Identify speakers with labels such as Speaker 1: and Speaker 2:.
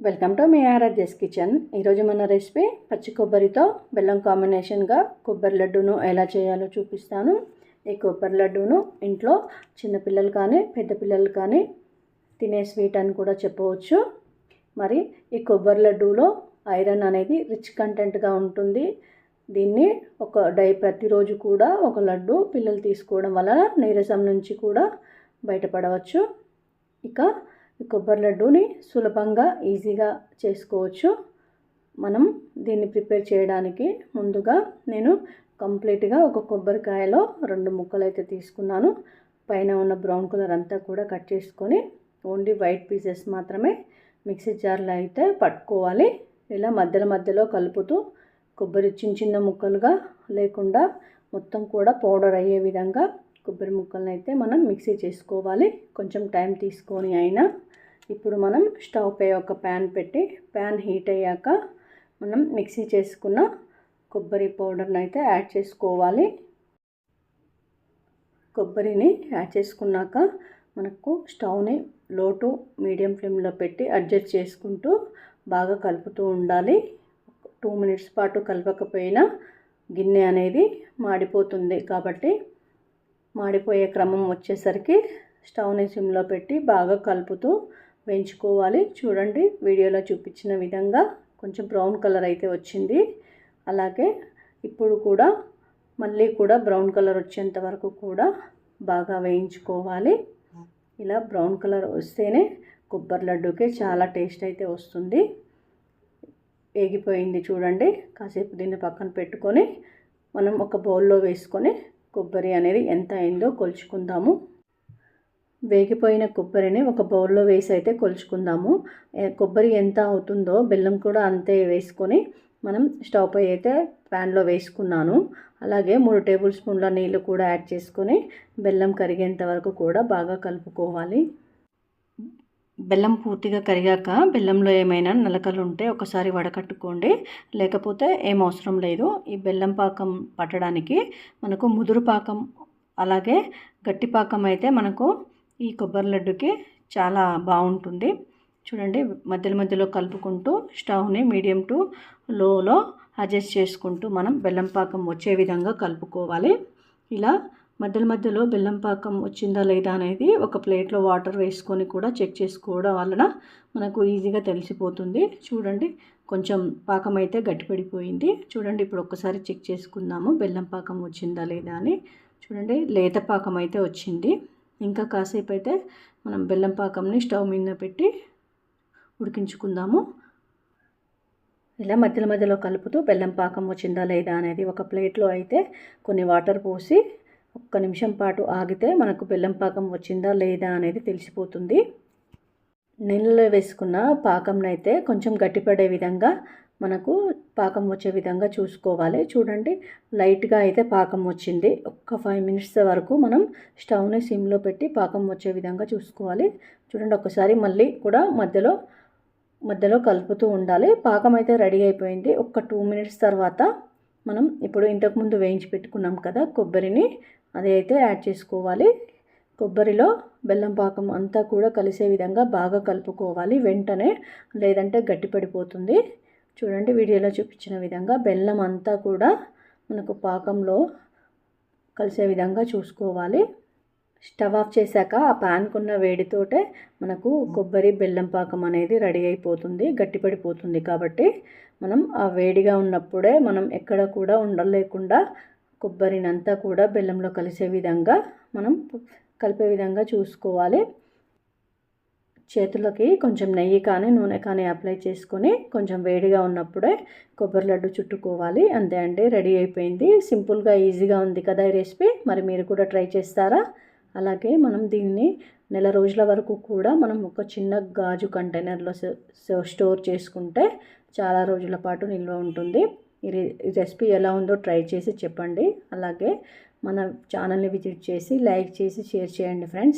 Speaker 1: Welcome to మీ Aaradhya's kitchen ఈరోజు మన రెసిపీ పచ్చి కొబ్బరితో బెల్లం కాంబినేషన్గా కొబ్బరి లడ్డూను ఎలా చేయాలో చూపిస్తాను. ఈ కొబ్బరి లడ్డూను ఇంట్లో చిన్నపిల్లలు కానీ పెద్ద పిల్లలు కానీ తినే స్వీట్ అని కూడా చెప్పవచ్చు. మరి ఈ కొబ్బరి లడ్డూలో ఐరన్ అనేది రిచ్ కంటెంట్గా ఉంటుంది. దీన్ని ఒక డై ప్రతిరోజు కూడా ఒక లడ్డు పిల్లలు తీసుకోవడం వలన నీరసం నుంచి కూడా బయటపడవచ్చు. ఇక కొబ్బరి లడ్డూని సులభంగా ఈజీగా చేసుకోవచ్చు. మనం దీన్ని ప్రిపేర్ చేయడానికి ముందుగా నేను కంప్లీట్గా ఒక కొబ్బరికాయలో రెండు ముక్కలు అయితే తీసుకున్నాను. పైన ఉన్న బ్రౌన్ కలర్ అంతా కూడా కట్ చేసుకొని ఓన్లీ వైట్ పీసెస్ మాత్రమే మిక్సీ జార్లో అయితే పట్టుకోవాలి. ఇలా మధ్యలో మధ్యలో కలుపుతూ కొబ్బరి చిన్న చిన్న ముక్కలుగా లేకుండా మొత్తం కూడా పౌడర్ అయ్యే విధంగా కొబ్బరి ముక్కలను అయితే మనం మిక్సీ చేసుకోవాలి. కొంచెం టైం తీసుకొని అయినా ఇప్పుడు మనం స్టవ్ పై ఒక ప్యాన్ పెట్టి ప్యాన్ హీట్ అయ్యాక మనం మిక్సీ చేసుకున్న కొబ్బరి పౌడర్ని అయితే యాడ్ చేసుకోవాలి. కొబ్బరిని యాడ్ చేసుకున్నాక మనకు స్టవ్ని లో టు మీడియం ఫ్లేమ్లో పెట్టి అడ్జస్ట్ చేసుకుంటూ బాగా కలుపుతూ ఉండాలి. టూ మినిట్స్ పాటు కలపకపోయినా గిన్నె అనేది మాడిపోతుంది కాబట్టి మాడిపోయే క్రమం వచ్చేసరికి స్టవ్ని సిమ్లో పెట్టి బాగా కలుపుతూ వేయించుకోవాలి. చూడండి వీడియోలో చూపించిన విధంగా కొంచెం బ్రౌన్ కలర్ అయితే వచ్చింది. అలాగే ఇప్పుడు కూడా మళ్ళీ కూడా బ్రౌన్ కలర్ వచ్చేంత వరకు కూడా బాగా వేయించుకోవాలి. ఇలా బ్రౌన్ కలర్ వస్తేనే కొబ్బరి లడ్డూకి చాలా టేస్ట్ అయితే వస్తుంది. వేగిపోయింది చూడండి. కాసేపు దీన్ని పక్కన పెట్టుకొని మనం ఒక బౌల్లో వేసుకొని కొబ్బరి అనేది ఎంత అయిందో కొలుచుకుందాము. వేగిపోయిన కొబ్బరిని ఒక బౌల్లో వేసి అయితే కొలుచుకుందాము. కొబ్బరి ఎంత అవుతుందో బెల్లం కూడా అంతే వేసుకొని మనం స్టవ్ పై అయితే ప్యాన్లో వేసుకున్నాను. అలాగే మూడు టేబుల్ స్పూన్ల నీళ్ళు కూడా యాడ్ చేసుకొని బెల్లం కరిగేంత వరకు కూడా బాగా కలుపుకోవాలి. బెల్లం పూర్తిగా కరిగాక బెల్లంలో ఏమైనా నలకలు ఉంటే ఒకసారి వడకట్టుకోండి. లేకపోతే ఏం అవసరం లేదు. ఈ బెల్లం పాకం పట్టడానికి మనకు ముదురు పాకం అలాగే గట్టి పాకం అయితే మనకు ఈ కొబ్బరి లడ్డుకి చాలా బాగుంటుంది. చూడండి మధ్యలో మధ్యలో కలుపుకుంటూ స్టవ్ని మీడియం టు లోలో అడ్జస్ట్ చేసుకుంటూ మనం బెల్లం పాకం వచ్చే విధంగా కలుపుకోవాలి. ఇలా మధ్యలో మధ్యలో బెల్లం పాకం వచ్చిందా లేదా అనేది ఒక ప్లేట్లో వాటర్ వేసుకొని కూడా చెక్ చేసుకోవడం వలన మనకు ఈజీగా తెలిసిపోతుంది. చూడండి కొంచెం పాకం అయితే గట్టిపడిపోయింది. చూడండి ఇప్పుడు ఒక్కసారి చెక్ చేసుకుందాము. బెల్లం పాకం వచ్చిందా లేదా అని. చూడండి లేత పాకం అయితే వచ్చింది. ఇంకా కాసేపు అయితే మనం బెల్లం పాకంని స్టవ్ మీద పెట్టి ఉడికించుకుందాము. ఇలా మధ్యలో మధ్యలో కలుపుతూ బెల్లం పాకం వచ్చిందా లేదా అనేది ఒక ప్లేట్లో అయితే కొన్ని వాటర్ పోసి ఒక్క నిమిషం పాటు ఆగితే మనకు బెల్లం పాకం వచ్చిందా లేదా అనేది తెలిసిపోతుంది. నీళ్ళలో వేసుకున్న పాకంనైతే కొంచెం గట్టిపడే విధంగా మనకు పాకం వచ్చే విధంగా చూసుకోవాలి. చూడండి లైట్గా అయితే పాకం వచ్చింది. ఒక్క ఫైవ్ మినిట్స్ వరకు మనం స్టవ్ని సిమ్లో పెట్టి పాకం వచ్చే విధంగా చూసుకోవాలి. చూడండి ఒకసారి మళ్ళీ కూడా మధ్యలో మధ్యలో కలుపుతూ ఉండాలి. పాకం అయితే రెడీ అయిపోయింది. ఒక్క టూ మినిట్స్ తర్వాత మనం ఇప్పుడు ఇంతకుముందు వేయించి పెట్టుకున్నాం కదా కొబ్బరిని అది అయితే యాడ్ చేసుకోవాలి. కొబ్బరిలో బెల్లం పాకం అంతా కూడా కలిసే విధంగా బాగా కలుపుకోవాలి వెంటనే లేదంటే గట్టిపడిపోతుంది చూడండి వీడియోలో చూపించిన విధంగా బెల్లం అంతా కూడా మనకు పాకంలో కలిసే విధంగా చూసుకోవాలి. స్టవ్ ఆఫ్ చేశాక ఆ ప్యాన్కున్న వేడితోటే మనకు కొబ్బరి బెల్లం పాకం అనేది రెడీ అయిపోతుంది గట్టిపడిపోతుంది కాబట్టి. మనం ఆ వేడిగా ఉన్నప్పుడే మనం ఎక్కడ కూడా ఉండలేకుండా కొబ్బరినంతా కూడా బెల్లంలో కలిసే విధంగా మనం కలిపే విధంగా చూసుకోవాలి. చేతులకి కొంచెం నెయ్యి కానీ నూనె కానీ అప్లై చేసుకొని కొంచెం వేడిగా ఉన్నప్పుడే కొబ్బరి లడ్డు చుట్టుకోవాలి. అంతే అండి రెడీ అయిపోయింది. సింపుల్గా ఈజీగా ఉంది కదా ఈ రెసిపీ. మరి మీరు కూడా ట్రై చేస్తారా? అలాగే మనం దీన్ని నెల రోజుల వరకు కూడా మనం ఒక చిన్న గాజు కంటైనర్లో స్టోర్ చేసుకుంటే చాలా రోజుల పాటు నిల్వ ఉంటుంది. ఈ రెసిపీ ఎలా ఉందో ట్రై చేసి చెప్పండి. అలాగే మన ఛానల్ని విజిట్ చేసి లైక్ చేసి షేర్ చేయండి ఫ్రెండ్స్.